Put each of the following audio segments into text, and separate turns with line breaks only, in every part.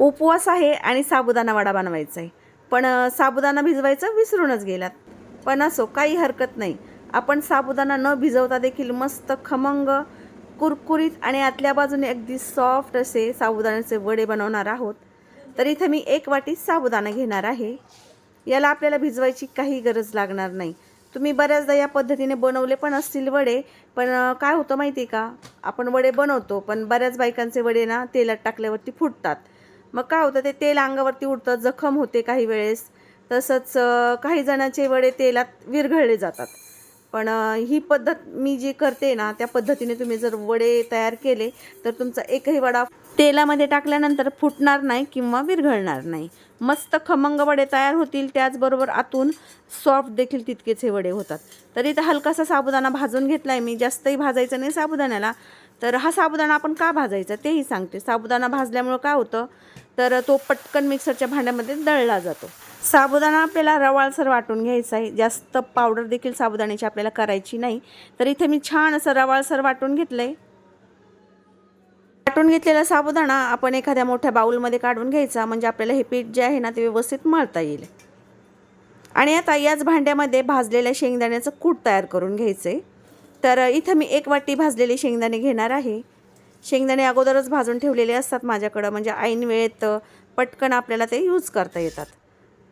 उपवास आहे आणि साबुदाणा वडा बनवायचा आहे पण साबुदाणा भिजवायचं विसरूनच गेलात. पण असो काही हरकत नाही. आपण साबुदाणा न भिजवता देखील मस्त खमंग कुरकुरीत आणि आतल्या बाजूने अगदी सॉफ्ट असे साबुदाण्याचे वडे बनवणार आहोत. तर इथे मी एक वाटी साबुदाणा घेणार आहे. याला आपल्याला भिजवायची काही गरज लागणार नाही. तुम्ही बऱ्याचदा या पद्धतीने बनवले पण असतील वडे. पण काय होतं माहिती आहे का? आपण वडे बनवतो पण बऱ्याच बायकांचे वडे ना तेलात टाकल्यावरती फुटतात. मग काय होतं ते तेल अंगावरती उडतं जखम होते काही वेळेस. तसंच काही जणांचे वडे तेलात विरघळले जातात. पण ही पद्धत मी जी करते ना त्या पद्धतीने तुम्ही जर वडे तयार केले तर तुमचा एकही वडा तेलामध्ये टाकल्यानंतर फुटणार नाही किंवा विरघळणार नाही. मस्त खमंग वडे तयार होतील त्याचबरोबर आतून सॉफ्ट देखील तितकेच हे वडे होतात. तर इथं हलकासा साबुदाणा भाजून घेतला आहे मी जास्तही भाजायचं नाही साबुदाण्याला. तर हा साबुदाणा आपण का भाजायचा तेही सांगते. साबुदाणा भाजल्यामुळं काय होतं तर तो पटकन मिक्सरच्या भांड्यामध्ये दळला जातो. साबुदाणा आपल्याला रवाळसर वाटून घ्यायचा आहे. जास्त पावडर देखील साबुदाण्याची आपल्याला करायची नाही. तर इथे मी छान असं रवाळसर वाटून घेतलं आहे वाटून घेतलेला साबुदाणा आपण एखाद्या मोठ्या बाऊलमध्ये काढून घ्यायचा. म्हणजे आपल्याला हे पीठ जे आहे ना ते व्यवस्थित मळता येईल. आणि आता याच भांड्यामध्ये भाजलेल्या शेंगदाण्याचं कूट तयार करून घ्यायचं आहे तर इथं मी एक वाटी भाजलेले शेंगदाणे घेणार आहे. शेंगदाणे अगोदरच भाजून ठेवलेले असतात माझ्याकडं. म्हणजे ऐन वेळेत पटकन आपल्याला ते यूज करता येतात.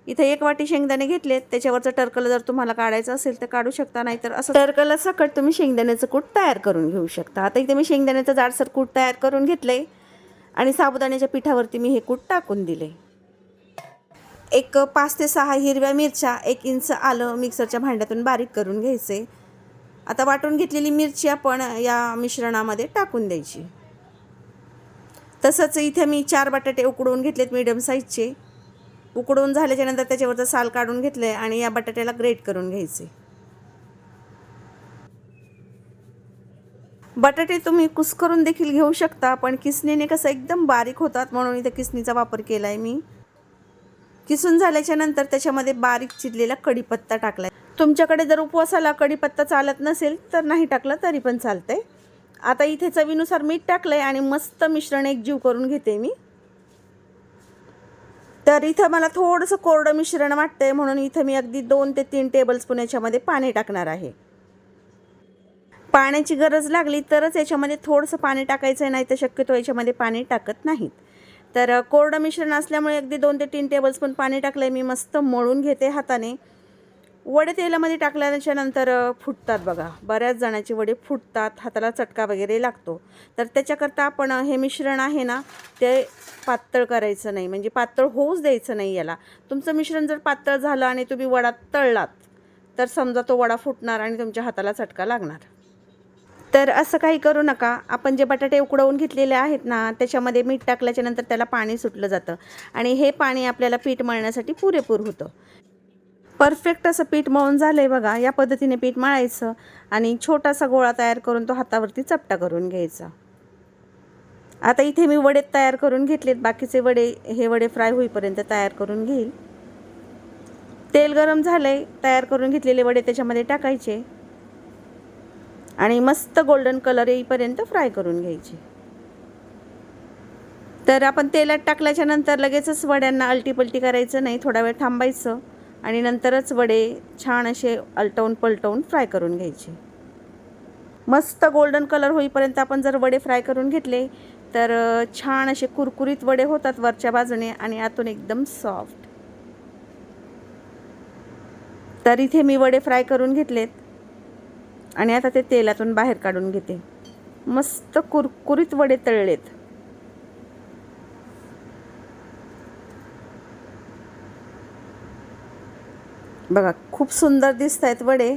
इथे एक वाटी शेंगदाणे घेतलेत. त्याच्यावरचं टर्कल जर तुम्हाला काढायचं असेल तर काढू शकता नाहीतर असं टर्कल सकट तुम्ही शेंगदाण्याचं कूट तयार करून घेऊ शकता. आता इथे मी शेंगदाण्याचं जाडसर कूट तयार करून घेतलं आणि साबुदाण्याच्या पिठावरती मी हे कूट टाकून दिले एक पाच ते सहा हिरव्या मिरच्या एक इंच आलं मिक्सरच्या भांड्यातून बारीक करून घ्यायचे. आता वाटून घेतलेली मिरची आपण या मिश्रणामध्ये टाकून द्यायची. तसंच इथे मी चार बटाटे उकडून घेतलेत मीडियम साईजचे उकडून झाल्याच्यानंतर त्याच्यावरचं साल काढून घेतलं आहे आणि या बटाट्याला ग्रेट करून घ्यायचे. बटाटे तुम्ही कुस्करून देखील घेऊ शकता पण किसणीने कसं एकदम बारीक होतात म्हणून इथे किसणीचा वापर केला आहे मी. किसून झाल्याच्यानंतर त्याच्यामध्ये बारीक चिरलेला कढीपत्ता टाकलाय. तुमच्याकडे जर उपवासाला कढीपत्ता चालत नसेल तर नाही टाकला तरी पण चालतंय. आता इथे चवीनुसार मीठ टाकलं आहे आणि मस्त मिश्रण एकजीव करून घेते मी. तर इथं मला थोडंसं कोरडं मिश्रण वाटतंय म्हणून इथं मी अगदी दोन ते तीन टेबलस्पून याच्यामध्ये पाणी टाकणार आहे. पाण्याची गरज लागली तरच याच्यामध्ये थोडंसं पाणी टाकायचं आहे नाही तर शक्यतो याच्यामध्ये पाणी टाकत नाहीत. तर कोरडं मिश्रण असल्यामुळे अगदी दोन ते तीन टेबलस्पून पाणी टाकलं आहे मी मस्त मळून घेते हाताने. वडे तेलामध्ये टाकल्याच्या नंतर फुटतात बघा. बऱ्याच जणांचे वडे फुटतात हाताला चटका वगैरे लागतो. तर त्याच्याकरता आपण हे मिश्रण आहे ना ते पातळ करायचं नाही. म्हणजे पातळ होऊच द्यायचं नाही याला. तुमचं मिश्रण जर पातळ झालं आणि तुम्ही वडा तळलात तर समजा तो वडा फुटणार आणि तुमच्या हाताला चटका लागणार. तर असं काही करू नका. आपण जे बटाटे उकडवून घेतलेले आहेत ना त्याच्यामध्ये मीठ टाकल्याच्या नंतर त्याला पाणी सुटलं जातं. आणि हे पाणी आपल्याला पीठ मळण्यासाठी पुरेपूर होतं. परफेक्ट असं पीठ मळून झालं आहे बघा. या पद्धतीने पीठ मळायचं आणि छोटासा गोळा तयार करून तो हातावरती चपटा करून घ्यायचा. आता इथे मी वडे तयार करून घेतलेत. बाकीचे वडे हे वडे फ्राय होईपर्यंत तयार करून घेईल. तेल गरम झालं आहे तयार करून घेतलेले वडे त्याच्यामध्ये टाकायचे. आणि मस्त गोल्डन कलर येईपर्यंत फ्राय करून घ्यायचे. तर आपण तेलात टाकल्याच्या नंतर लगेचच वड्यांना अलटीपलटी करायचं नाही. थोडा वेळ थांबायचं. आणि नंतरच वडे छान असे अलटवून पलटवून फ्राय करून घ्यायचे. मस्त गोल्डन कलर होईपर्यंत आपण जर वडे फ्राय करून घेतले तर छान असे कुरकुरीत वडे होतात वरच्या बाजूने आणि आतून एकदम सॉफ्ट तर इथे मी वडे फ्राय करून घेतलेत आणि आता ते तेलातून बाहेर काढून घेते. मस्त कुरकुरीत वडे तळलेत. बघा खूप सुंदर दिसत आहेत वडे.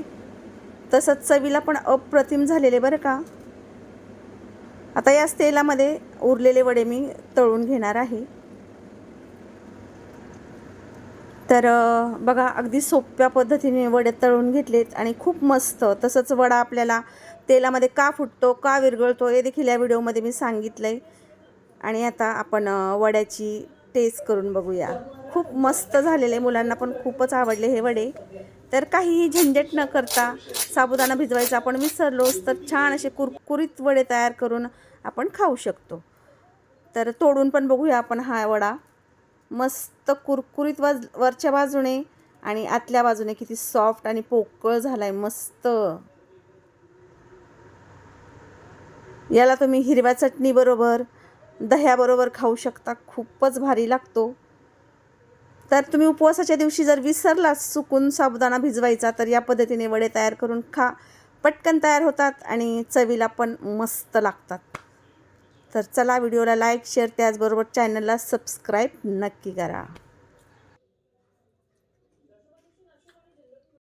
तसंच चवीला पण अप्रतिम झालेले बरं का. आता याच तेलामध्ये उरलेले वडे मी तळून घेणार आहे. तर बघा अगदी सोप्या पद्धतीने वडे तळून घेतलेत आणि खूप मस्त. तसंच वडा आपल्याला तेलामध्ये का फुटतो का विरघळतो हे देखील या व्हिडिओमध्ये मी सांगितलं आहे आणि आता आपण वड्याची टेस्ट करून बघूया. खूप मस्त झालेले मुलांना पण खूपच आवडले हे वडे. तर काहीही झंझट न करता साबुदाणा भिजवायचा. आपण विसरलोच तर छान असे कुरकुरीत वडे तयार करून आपण खाऊ शकतो. तर तोडून पण बघूया आपण हा वडा. मस्त कुरकुरीत वाज वरच्या बाजूने आणि आतल्या बाजूने किती सॉफ्ट आणि पोकळ झाला आहे मस्त. याला तुम्ही हिरव्या चटणीबरोबर दह्याबरोबर खाऊ शकता. खूपच भारी लागतो. तर तुम्ही उपवासाच्या दिवशी जर विसरला चुकून साबुदाणा भिजवायचा तर या पद्धतीने वडे तयार करून खा. पटकन तयार होतात आणि चवीला पण मस्त लागतात. तर चला व्हिडिओला लाईक शेअर त्याचबरोबर चॅनलला सबस्क्राईब नक्की करा.